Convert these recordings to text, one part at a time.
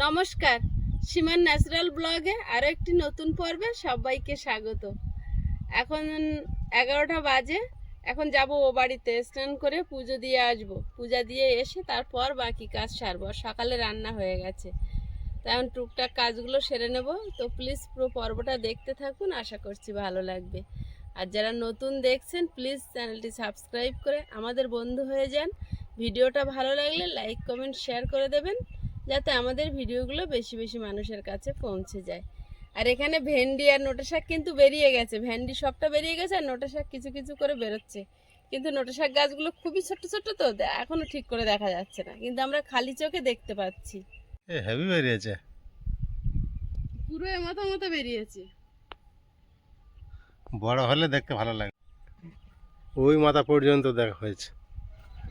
নমস্কার সীমান ন্যাচারাল ব্লগে আরও একটি নতুন পর্বে সবাইকে স্বাগত। এখন এগারোটা বাজে, এখন যাব ও বাড়িতে, স্নান করে পুজো দিয়ে আসব। পূজা দিয়ে এসে তারপর বাকি কাজ সারবো সকালে রান্না হয়ে গেছে। তাই তেমন টুকটাক কাজগুলো সেরে নেব। তো প্লিজ পুরো পর্বটা দেখতে থাকুন, আশা করছি ভালো লাগবে। আর যারা নতুন দেখছেন প্লিজ চ্যানেলটি সাবস্ক্রাইব করে আমাদের বন্ধু হয়ে যান। ভিডিওটা ভালো লাগলে লাইক কমেন্ট শেয়ার করে দেবেন। যাতে আমাদের ভিডিওগুলো বেশি বেশি মানুষের কাছে পৌঁছে যায়। আর এখানে ভেন্ডি আর নোটা শাক কিন্তু বেরিয়ে গেছে। ভেন্ডি সবটা বেরিয়ে গেছে আর নোটা শাক কিছু কিছু করে বেরোচ্ছে। কিন্তু নোটা শাক গাছগুলো খুবই ছোট ছোট তো এখনও ঠিক করে দেখা যাচ্ছে না। কিন্তু আমরা খালি চোখে দেখতে পাচ্ছি। হেভি বেরিয়েছে। পুরো এ মতো মতো বেরিয়েছে। বড় হলে দেখতে ভালো লাগে। ওই মাথা পর্যন্ত দেখা হয়েছে।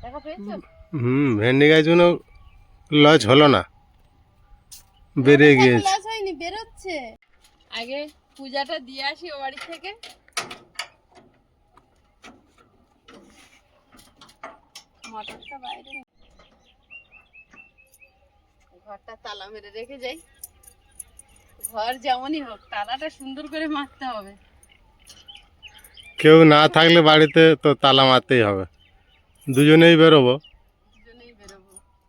দেখা পেয়েছ? হুম ভেন্ডি গাছগুলো লজ হলো না। বেরিয়ে গিয়েছে। লজ হয়নি বেরোচ্ছে। আগে পূজাটা দিয়ে আসি ও বাড়ি থেকে। মটরটা বাইরে ঘরটা তালা মেরে রেখে যাই। ঘর যেমনই হোক তালাটা সুন্দর করে মারতে হবে। কেউ না থাকলে বাড়িতে তো তালা মারতেই হবে। দুজনেই বেরোবো।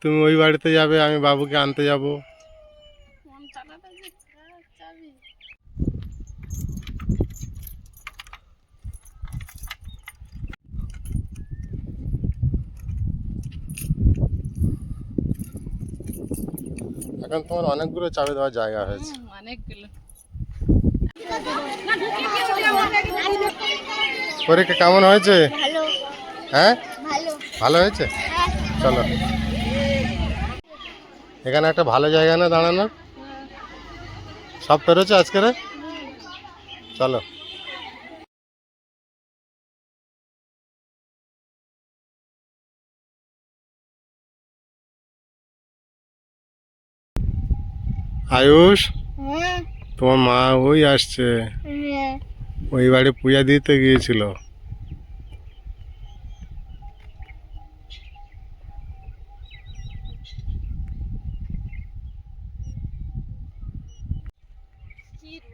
তুমি ওই বাড়িতে যাবে আমি বাবুকে আনতে যাব। এখন তোমার অনেকগুলো চাবি দেওয়ার জায়গা হয়েছে। অনেকগুলো। পরীক্ষা কেমন হয়েছে? হ্যাঁ? ভালো। ভালো হয়েছে? হ্যাঁ। চলো। এখানে একটা ভালো জায়গা না দাঁড়ানো সব পেরেছ আজকে রে? চলো। আয়ুষ হ্যাঁ। তোমার মা ওই আসছে। হ্যাঁ। ওই বাড়ি পূজা দিতে গিয়েছিল।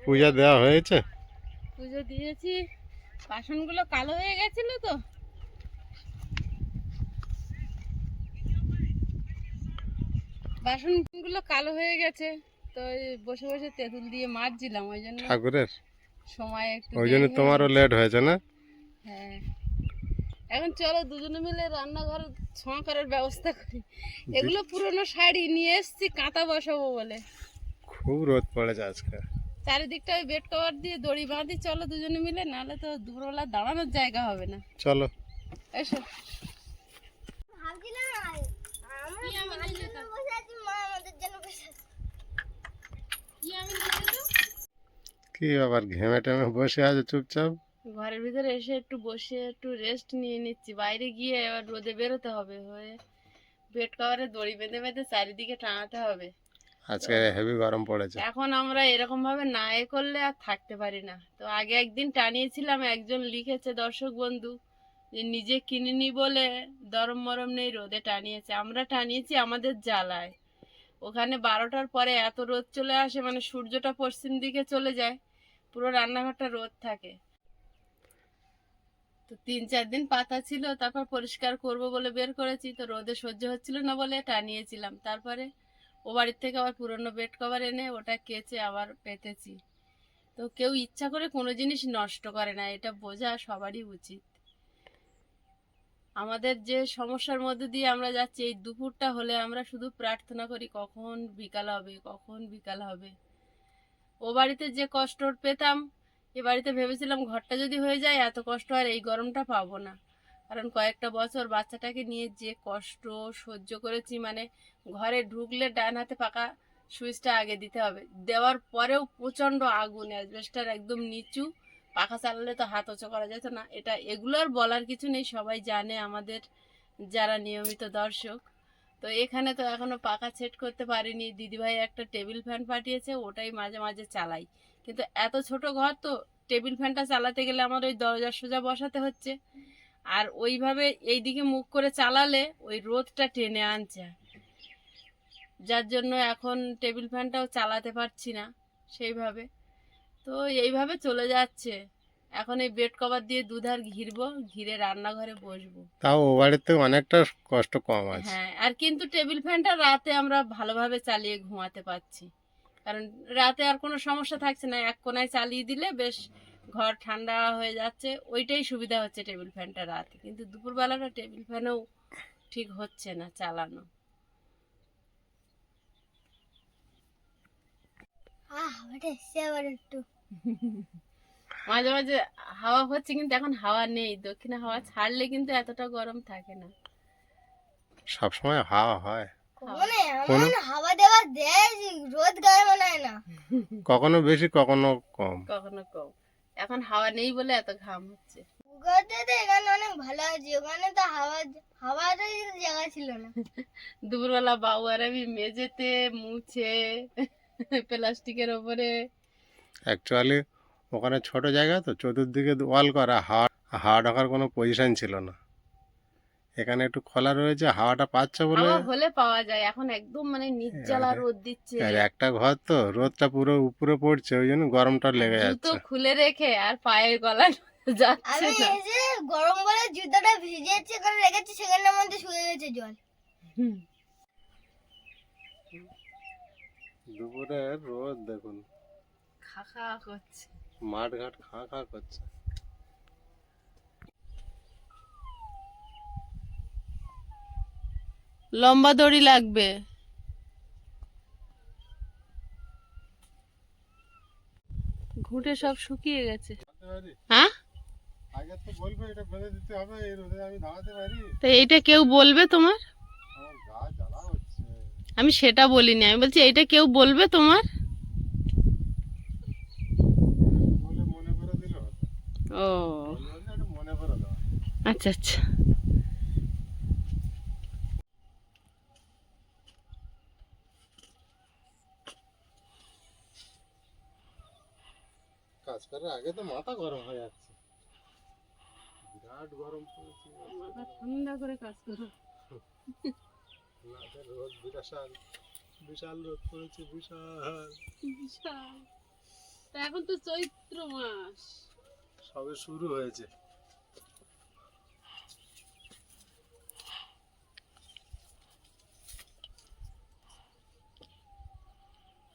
পূজা দেওয়া হয়েছে? পুজো দিয়েছি। বাসনগুলো কালো হয়ে গেছিল তো। বাসনগুলো কালো হয়ে গেছে। তো বসে বসে তেঁতুল দিয়ে মারছিলাম ওই জন্য ঠাকুরের? সময় একটু ওই জন্য তোমারও লেট হয়েছে না? হ্যাঁ। এখন চলো দুজনে মিলে রান্নাঘর ছোঁয়া করার ব্যবস্থা করি। এগুলো পুরনো শাড়ি নিয়ে এসছি কাঁথা বসাবো বলে। খুব রোদ পড়েছে আজকে। চারিদিকটা ওই বেড কভার দিয়ে দড়ি বাঁধি চলো দুজনে মিলে নাহলে তো দুপুরবেলা দাঁড়ানোর জায়গা হবে না। চলো। এসো। কি আবার ঘেমে টেমে বসে আছে চুপচাপ? ঘরের ভিতরে এসে একটু বসে একটু রেস্ট নিয়ে নিচ্ছি। বাইরে গিয়ে এবার রোদে বেরোতে হবে হয়ে। বেড কভারে দড়ি বেঁধে বেঁধে চারিদিকে টানাতে হবে। আজকে হেভি গরম পড়েছে। এখন আমরা এরকম ভাবে না এ করলে আর থাকতে পারি না। তো আগে একদিন টানিয়েছিলাম, একজন লিখেছে, দর্শক বন্ধু, যে নিজে কিনিনি বলে দরম মরম নেই, রোদে টানিয়েছে। আমরা টানিয়েছি আমাদের জ্বালায়। ওখানে বারোটার পরে এত রোদ চলে আসে মানে সূর্যটা পশ্চিম দিকে চলে যায়, পুরো রান্নাঘরটা রোদ থাকে। তো তিন চার দিন পাতা ছিল, তারপর পরিষ্কার করব বলে বের করেছি, তো রোদে সহ্য হচ্ছিল না বলে টানিয়েছিলাম। তারপরে ও বাড়ির থেকে আবার পুরনো বেড কভার এনে ওটা কেচে আবার পেতেছি। তো কেউ ইচ্ছা করে কোনো জিনিস নষ্ট করে না, এটা বোঝা সবারই উচিত। আমাদের যে সমস্যার মধ্যে দিয়ে আমরা যাচ্ছি, এই দুপুরটা হলে আমরা শুধু প্রার্থনা করি, কখন বিকাল হবে, কখন বিকাল হবে। ও বাড়িতে যে কষ্ট পেতাম, এ বাড়িতে ভেবেছিলাম ঘরটা যদি হয়ে যায়, এত কষ্ট আর এই গরমটা পাবো না। কারণ কয়েকটা বছর বাচ্চাটাকে নিয়ে যে কষ্ট সহ্য করেছি মানে ঘরে ঢুকলে ডান হাতে পাকা সুইচটা আগে দিতে হবে। দেওয়ার পরেও প্রচণ্ড আগুন, অ্যাসবেস্টার একদম নিচু, পাখা চালালে তো হাত ওচো করা যেত না। এটা, এগুলো আর বলার কিছু নেই, সবাই জানে আমাদের যারা নিয়মিত দর্শক। তো এখানে তো এখনও পাখা সেট করতে পারিনি। দিদিভাই একটা টেবিল ফ্যান পাঠিয়েছে, ওটাই মাঝে মাঝে চালাই। কিন্তু এত ছোট ঘর তো, টেবিল ফ্যানটা চালাতে গেলে আমার ওই দরজার সোজা বসাতে হচ্ছে। আর ওইভাবে এইদিকে মুখ করে চালালে ওই রোদটা টেনে আনছে। যার জন্য এখন টেবিল ফ্যানটাও চালাতে পারছি না সেইভাবে। তো এইভাবে চলে যাচ্ছে। এখন এই বেড কভার দিয়ে দুধার ঘিরবো ঘিরে রান্নাঘরে বসবো। তাও ও বাড়িতে অনেকটা কষ্ট কম আছে। হ্যাঁ আর কিন্তু টেবিল ফ্যানটা রাতে আমরা ভালোভাবে চালিয়ে ঘুমাতে পারছি। কারণ রাতে আর কোনো সমস্যা থাকছে না এক কোনায় চালিয়ে দিলে বেশ ঘর ঠান্ডা হয়ে যাচ্ছে ওইটাই সুবিধা হচ্ছে টেবিল ফ্যানটা রাতে কিন্তু দুপুরবেলাটা টেবিল ফ্যানও ঠিক হচ্ছে না চালানো। মাঝে মাঝে হাওয়া হচ্ছে কিন্তু এখন হাওয়া নেই। দক্ষিণে হাওয়া ছাড়লে কিন্তু এতটা গরম থাকে না। সবসময় হাওয়া হয়। মানে হাওয়া। দেওয়া দেয় রোদ গায়ে মনে হয় না। কখনো বেশি কখনো কম। কখনো কম। এখন হাওয়া নেই বলে এত ঘাম হচ্ছে। এখানে অনেক ভালো আছে ওখানে তো হাওয়া হাওয়ারই জায়গা ছিল না। দুপুরবেলা বাবু আর আমি মেঝেতে মুছে প্লাস্টিকের ওপরে। অ্যাকচুয়ালি ওখানে ছোট জায়গা তো চতুর্দিকে ওয়াল করা হাওয়া হাওয়া ঢোকার কোনো পজিশন ছিল না। এখানে একটু খোলা রয়েছে হাওয়াটা পাচ্ছে বলে হলে পাওয়া যায় এখন একদম মানে নির্জলা রোদ দিচ্ছে। আর একটা ঘর তো রোদটা পুরো উপরে পড়ছে ওই জন্য গরমটা লেগে জুতো যাচ্ছে। খুলে রেখে আর পায়ের গলা যাচ্ছে আমি না। এসে গরম বলে জুতোটা ভিজেছে কারণ রেখেছি সেখানের মধ্যে শুয়ে গেছে জল। দুপুরে রোদ দেখুন। খা খা করছে। মাঠ ঘাট খা খা করছে। লম্বা দড়ি লাগবে। ঘুঁটে সব শুকিয়ে গেছে। হ্যাঁ? তো এইটা কেউ বলবে তোমার? আমি সেটা বলিনি, আমি বলছি এইটা কেউ বলবে তোমার? ও। আচ্ছা আচ্ছা। করার আগে তো মাথা গরম হয়ে যাচ্ছে। বিরাট গরম পড়েছে। মাথা ঠান্ডা করে কাজ করো। রোদ বিশাল বিশাল রোদ পড়েছে বিশাল। বিশাল। তা এখন তো চৈত্র মাস। সবে শুরু হয়েছে।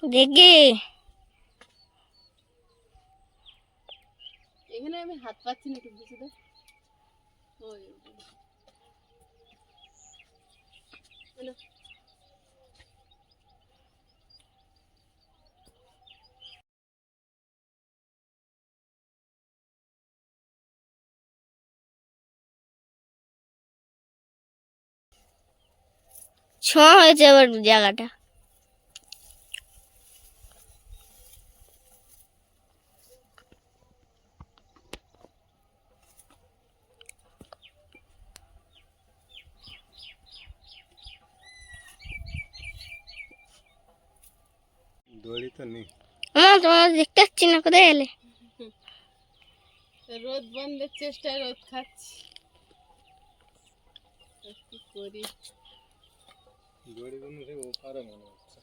দেখে এখানে আমি হাত পাচ্ছি না একটু বুঝে দে ওই হ্যালো। ছ হয়েছে আবার জায়গাটা দড়ি তো নেই। আমার তোমার দেখতে পাচ্ছি না কোথায় গেলে রোদ বন্ধের চেষ্টায় রোদ খাচ্ছি। কি করি? দড়িগুলো সে ওপারে মনে হচ্ছে।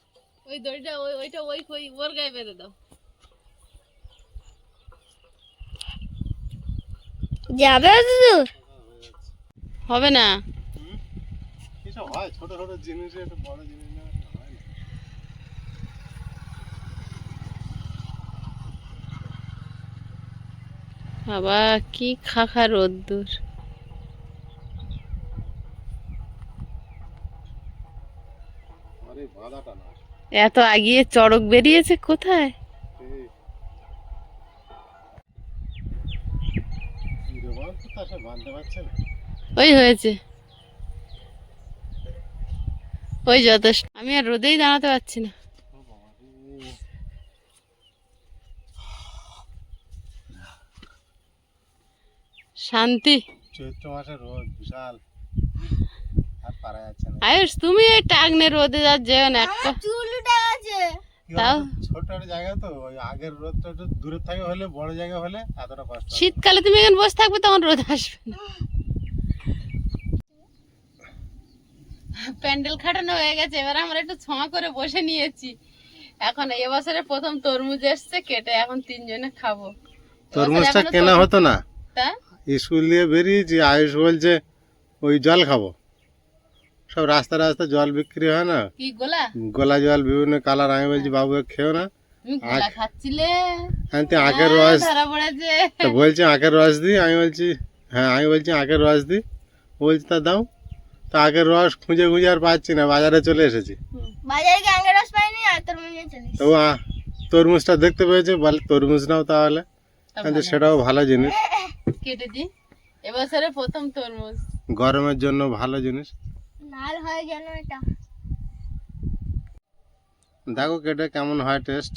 ওই দড়িটা ওই ওইটা ওই ওই ওর গায়ে বেঁধে দাও। যাবে অত হবে না। এসব হয় ছোট ছোট জিনিস একটা বড় জিনিস না হয় না বাবা, কি খাখা রোদ্দুর। এত আগিয়ে চড়ক বেরিয়েছে কোথায়? ওই হয়েছে। ওই যথেষ্ট। আমি আর রোদেই দাঁড়াতে পারছি না ও বাবা রে। শান্তি। চৈত্র মাসে রোদ বিশাল। আর পারা যাচ্ছে না। আয়ুষ তুমি ওই টাগনে রোদে যা যেও না একটা। চুলটা আছে। কি তাও? ছোট জায়গা তো ওই আগের রোদটা একটু দূরে থাকে হলে বড় জায়গা হলে এতটা কষ্ট শীতকালে তুমি এখানে বসে থাকবে তখন রোদ আসবে না। প্যান্ডেল খাটানো হয়ে গেছে এবার আমরা একটু ছোঁয়া করে বসে নিয়েছি। এখন এবছরে প্রথম তরমুজ এসছে কেটে এখন তিনজনে খাব। তরমুজটা কেনা হতো না। তা? স্কুল দিয়ে বেরিয়েছি আয়ুষ বলছে ওই জল খাব। সব রাস্তা রাস্তা জল বিক্রি হয় না। গোলা? জল বিভিন্ন কালার আমি বলছি বাবু এ খেও না। আখের হ্যাঁ, রস তো বলছি আখের রস দিই আমি বলছি হ্যাঁ আমি বলছি আখের রস দিই বলছি তা দাও। তো আখের রস খুঁজে খুঁজে আর পাচ্ছি না বাজারে চলে এসেছি। হুম, বাজারে কি আঙ্গের রস পাইনি? আর তোর চলিস। তো আ, তরমুজটা দেখতে পেয়েছে বলে তরমুজ নাও তাহলে। তা আমি তো ভালো। সেটাও ভালো জিনিস। কেটে দি এবছরে প্রথম তরমুজ। গরমের জন্য ভালো জিনিস। লাল হয়ে গেল এটা। দেখো কেটে কেমন হয় টেস্ট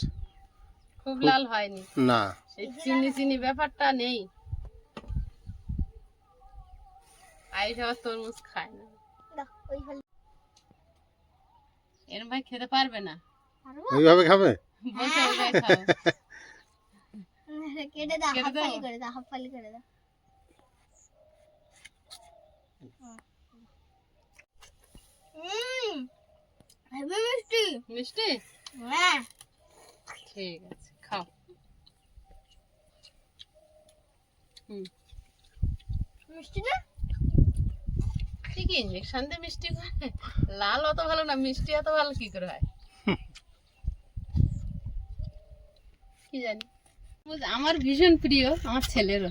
খুব লাল হয়নি। না। সেই চিনি চিনি ব্যাপারটা নেই। আইস আবার তরমুজ খায় না। এরম ভাই খেতে পারবে না? পারব? ওইভাবে খাবে? বলছে ওইটাই খাও কেটে দাও হাফ ফালি করে দাও হাফ ফালি করে দাও হেভি মিষ্টি মিষ্টি হ্যাঁ ঠিক আছে খাও. হুম। মিষ্টি না ঠিক ইঞ্জেকশন দিয়ে মিষ্টি করে? লাল অত ভালো না মিষ্টি এত ভালো কি করে হয়? কি জানি। আমার ভীষণ প্রিয় আমার ছেলেরও।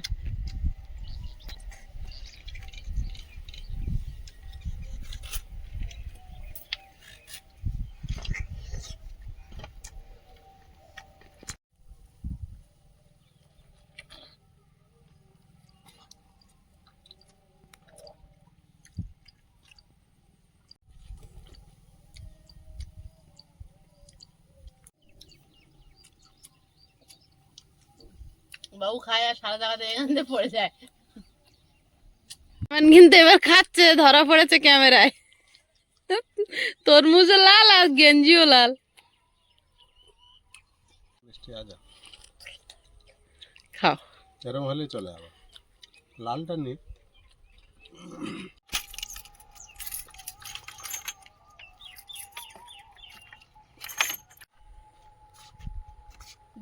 বাবু খায় আর সারা জায়গাতে এখান থেকে পড়ে যায়। আমার কিন্তু এবার খাচ্ছে ধরা পড়েছে ক্যামেরায়। তরমুজও লাল আর গেঞ্জিও লাল। খাও। এরম হলে চলে আবার। লালটা নি।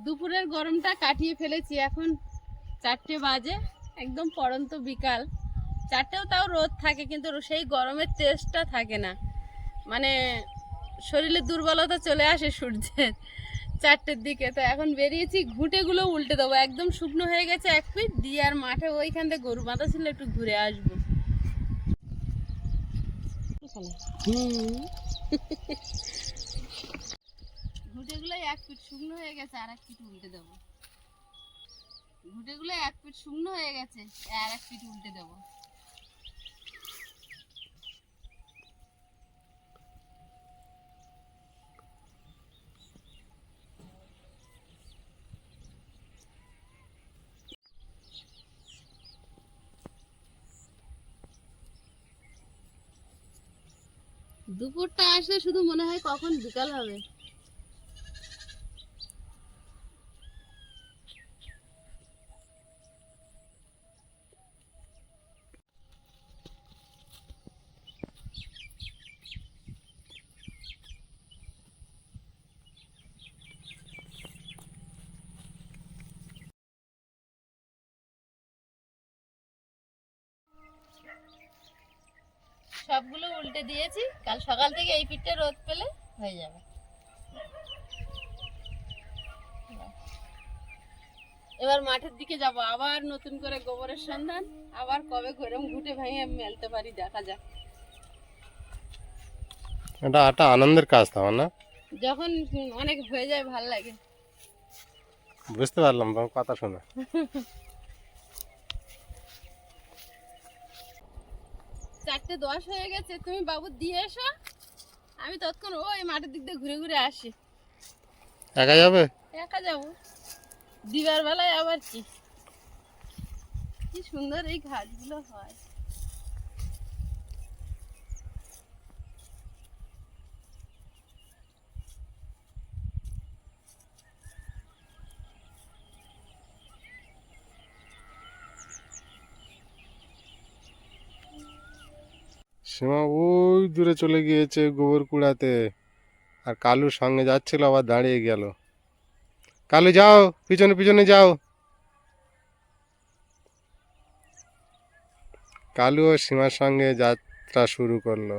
দুপুরের গরমটা কাটিয়ে ফেলেছি। এখন চারটে বাজে একদম পড়ন্ত বিকাল। চারটেও তাও রোদ থাকে কিন্তু সেই গরমের তেজটা থাকে না। মানে শরীরে দুর্বলতা চলে আসে সূর্যের চারটের দিকে। তো এখন বেরিয়েছি ঘুঁটেগুলো উল্টে দেবো। একদম শুকনো হয়ে গেছে এক ফিট দিয়ে আর মাঠে ওইখান থেকে গরু বাঁধা ছিল একটু ঘুরে আসব। হুম। এক ফিট শুকনো হয়ে গেছে, আর এক ফিট উল্টে দেবো। ঘুঁটেগুলো এক ফিট শুকনো হয়ে গেছে, আর এক ফিট উল্টে দেবো। দুপুরটা আসলে শুধু মনে হয় কখন বিকাল হবে। উল্টে দিয়েছি। কাল সকাল থেকে এই পিঠটা রোদ পেলে হয়ে যাবে। এবার মাঠের দিকে যাব। আবার নতুন করে গোবরের সন্ধান। আবার কবে গরম ঘুটে ভেঙে মেলতে পারি দেখা যাক। এটা একটা আনন্দের কাজ তো না? যখন অনেক হয়ে যায় ভালো লাগে। বুঝতে পারলাম তোমার কথা শুনে। চারটে দশ হয়ে গেছে তুমি বাবু দিয়ে এসো। আমি তৎক্ষণ ওই মাঠের দিক দিয়ে ঘুরে ঘুরে আসি। একা যাবে? একা যাব। দিবার বেলায় আবার কি? কি সুন্দর এই ঘাসগুলো হয়। সীমা ওই দূরে চলে গিয়েছে গোবর কুড়াতে। আর কালুর সঙ্গে যাচ্ছিল, আবার দাঁড়িয়ে গেল। কালু যাও, পিছনে পিছনে যাও। কালু ও সীমার সঙ্গে যাত্রা শুরু করল।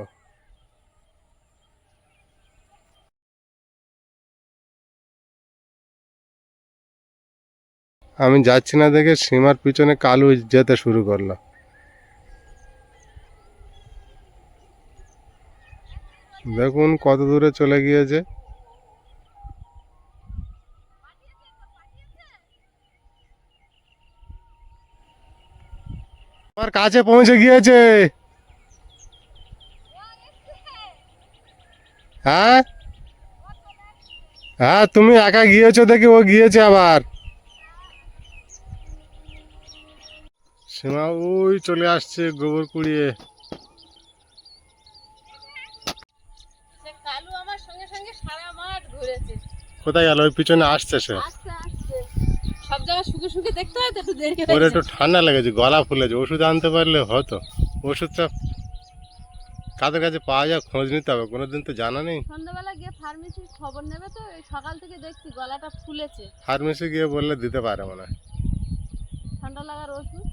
আমি যাচ্ছি না দেখে সীমার পিছনে কালু যেতে শুরু করল। দেখুন কত দূরে চলে গিয়েছে। আমার কাছে পৌঁছে গিয়েছে। হ্যাঁ? হ্যাঁ তুমি একা গিয়েছো দেখি ও গিয়েছে আবার। সীমা, ওই চলে আসছে গোবর কুড়িয়ে। কোথায় গেল? ওই পিছনে আসছে সে। সব জায়গায় শুকে শুকে দেখতে হয় তো একটু দেরি ওর একটু ঠান্ডা লেগেছে গলা ফুলেছে। ওষুধ আনতে পারলে হতো। ওষুধটা কাদের কাছে পাওয়া যায় খোঁজ নিতে হবে। কোনোদিন তো জানা নেই। সন্ধ্যাবেলা গিয়ে ফার্মেসির খবর নেবে তো এই সকাল থেকে দেখছি গলাটা ফুলেছে। ফার্মেসি গিয়ে বললে দিতে পারে মনে হয়। ঠান্ডা লাগার ওষুধ?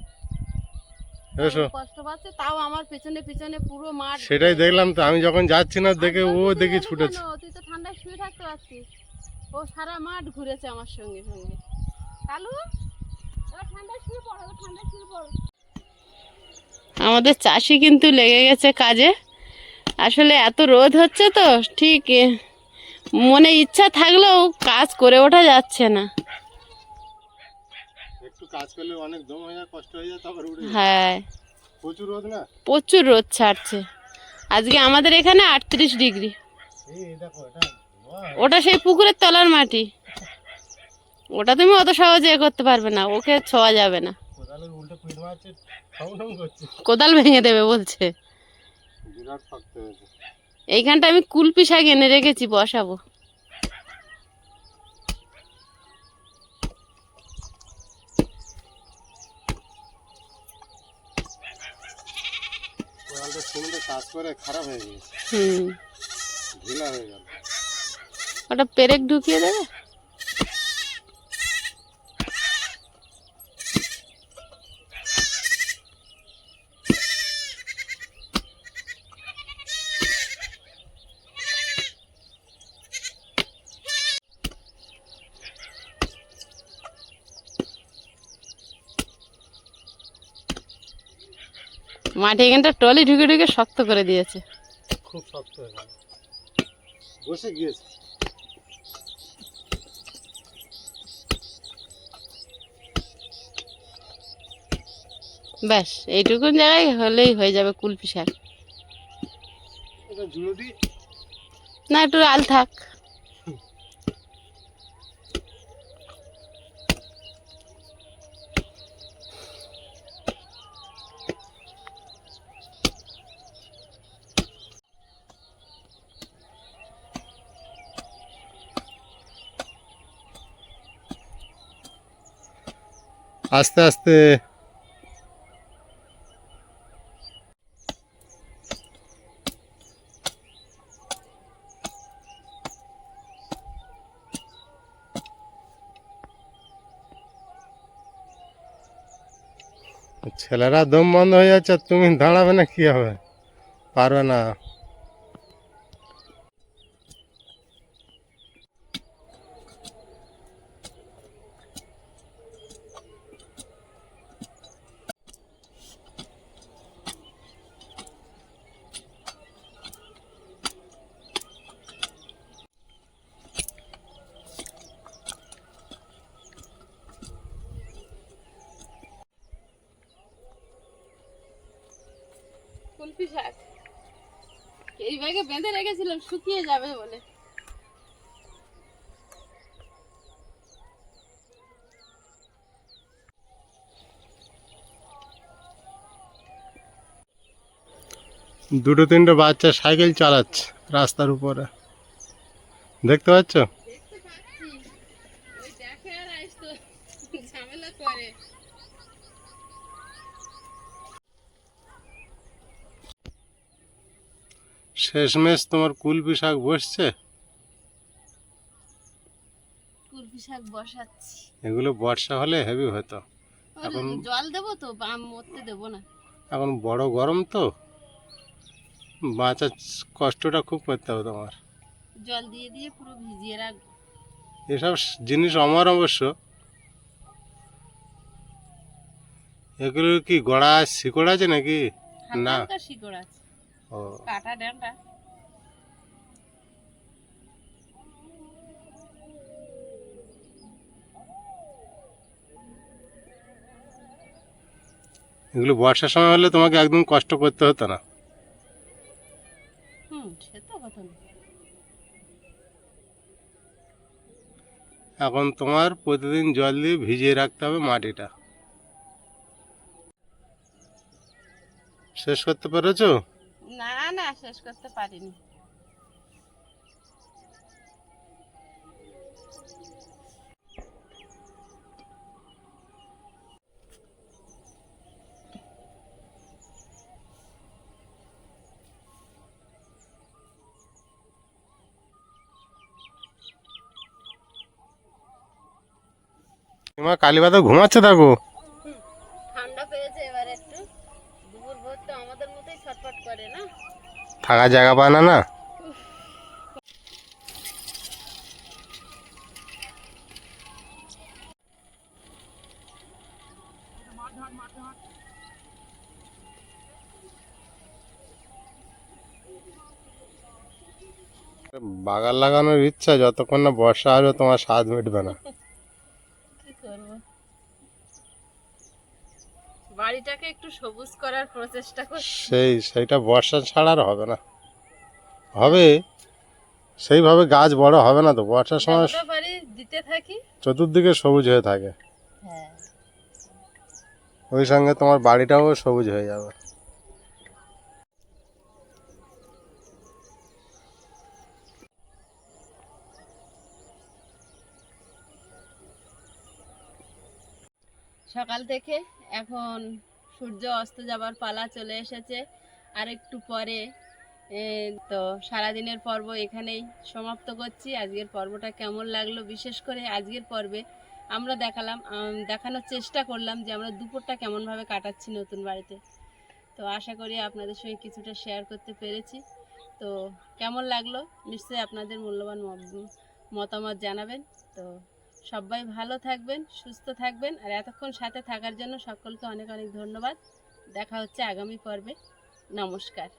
কষ্ট পাচ্ছে তাও আমার পেছনে পেছনে পুরো মাঠ সেটাই দেখলাম তো আমি যখন যাচ্ছি না দেখে ও দেখি ছুটেছে। তুই তো ঠান্ডায় শুয়ে থাকতে পারছিস ও সারা মাঠ ঘুরেছে আমার সঙ্গে সঙ্গে। কালু ঠান্ডায় শুয়ে পড়ো ঠান্ডায় শুয়ে পড়ো। আমাদের চাষি কিন্তু লেগে গেছে কাজে। আসলে এত রোদ হচ্ছে তো ঠিক মনে ইচ্ছা থাকলেও কাজ করে ওঠা যাচ্ছে না। কাজ করলে অনেক দম হয়ে যায় কষ্ট হয়ে যায় তারপর উঠে হ্যাঁ। প্রচুর রোদ না? প্রচুর রোদ ছাড়ছে। আজকে আমাদের এখানে আটত্রিশ ডিগ্রি। ওটা সেই পুকুরের তলার মাটি। ওটা তুমি অত সহজে করতে পারবে না ওকে ছোঁয়া যাবে না। কোদাল ভেঙে দেবে বলছে। এইখানটা আমি কুলপি শাক এনে রেখেছি বসাবো। কাজ করে খারাপ হয়ে গেছে হুম। ঢিলা হয়ে গেল। ওটা পেরেক ঢুকিয়ে দেবে? মাঠে এখানটা টলি ঢুকে ঢুকে শক্ত করে দিয়েছে। খুব শক্ত হয়ে গেল। বসে গিয়েছে। ব্যাস এইটুকুন জায়গায় হলেই হয়ে যাবে কুলপি শাক। না একটু আল থাক। আস্তে আস্তে। ছেলেরা দম বন্ধ হয়ে যাচ্ছে তুমি দাঁড়াবে না কি হবে? পারবে না। এই বেঁধে রেখেছিলাম, শুকিয়ে যাবে বলে। দুটো তিনটে বাচ্চা সাইকেল চালাচ্ছে রাস্তার উপরে। দেখতে পাচ্ছি ওই দেখে আর আসতো ঝামেলা করে শেষমেশ তোমার কুলপি শাক বসছে? কুলপি শাক বসাচ্ছি। এগুলো বর্ষা হলে হেভি হতো। এখন- জল দেবো তো বাম মরতে দেবো না। এখন বড় গরম তো। বাঁচার কষ্টটা খুব করতে হবে তোমার। জল দিয়ে দিয়ে পুরো ভিজিয়ে রাখব। এসব জিনিস আমার অবশ্য। এগুলো কি গড়া শিকড় আছে নাকি? না। শিকড় আছে। কাটা ডাঁটা এগুলো বর্ষার সময় হলে তোমাকে একদম কষ্ট করতে হতো না। এখন তোমার প্রতিদিন জল দিয়ে ভিজিয়ে রাখতে হবে মাটিটা। শেষ করতে পেরেছ? না শেষ করতে পারিনি। তোমার কালীবাদা ঘুমাচ্ছে থাকো ঠান্ডা পেয়েছে এবার একটু দুপুর ভোর তো আমাদের মতোই ছটফট করে না থাকার জায়গা পায় না না? বাগান লাগানোর ইচ্ছা, যতক্ষণ না বর্ষা আসবে তোমার স্বাদ মিটবে না কি করব বাড়িটাকে একটু সবুজ করছি সেই সেইটা বর্ষা ছাড়া আর হবে না। হবে সেইভাবে গাছ বড় হবে না তো। বর্ষার সময় পারি দিতে থাকি। চতুর্দিকে সবুজ হয়ে থাকে। হ্যাঁ। ওই সঙ্গে তোমার বাড়িটাও সবুজ হয়ে যাবে। সকাল থেকে এখন সূর্য অস্ত যাবার পালা চলে এসেছে আর একটু পরে তো সারাদিনের পর্ব এখানেই সমাপ্ত করছি। আজকের পর্বটা কেমন লাগল বিশেষ করে আজকের পর্বে আমরা দেখালাম দেখানোর চেষ্টা করলাম যে আমরা দুপুরটা কেমনভাবে কাটাচ্ছি নতুন বাড়িতে। তো আশা করি আপনাদের সঙ্গে কিছুটা শেয়ার করতে পেরেছি। তো কেমন লাগল? নিশ্চয়ই আপনাদের মূল্যবান মতামত জানাবেন। তো সবাই ভালো থাকবেন, সুস্থ থাকবেন, আর এতক্ষণ সাথে থাকার জন্য সকলকে অনেক অনেক ধন্যবাদ। দেখা হচ্ছে আগামী পর্বে। নমস্কার।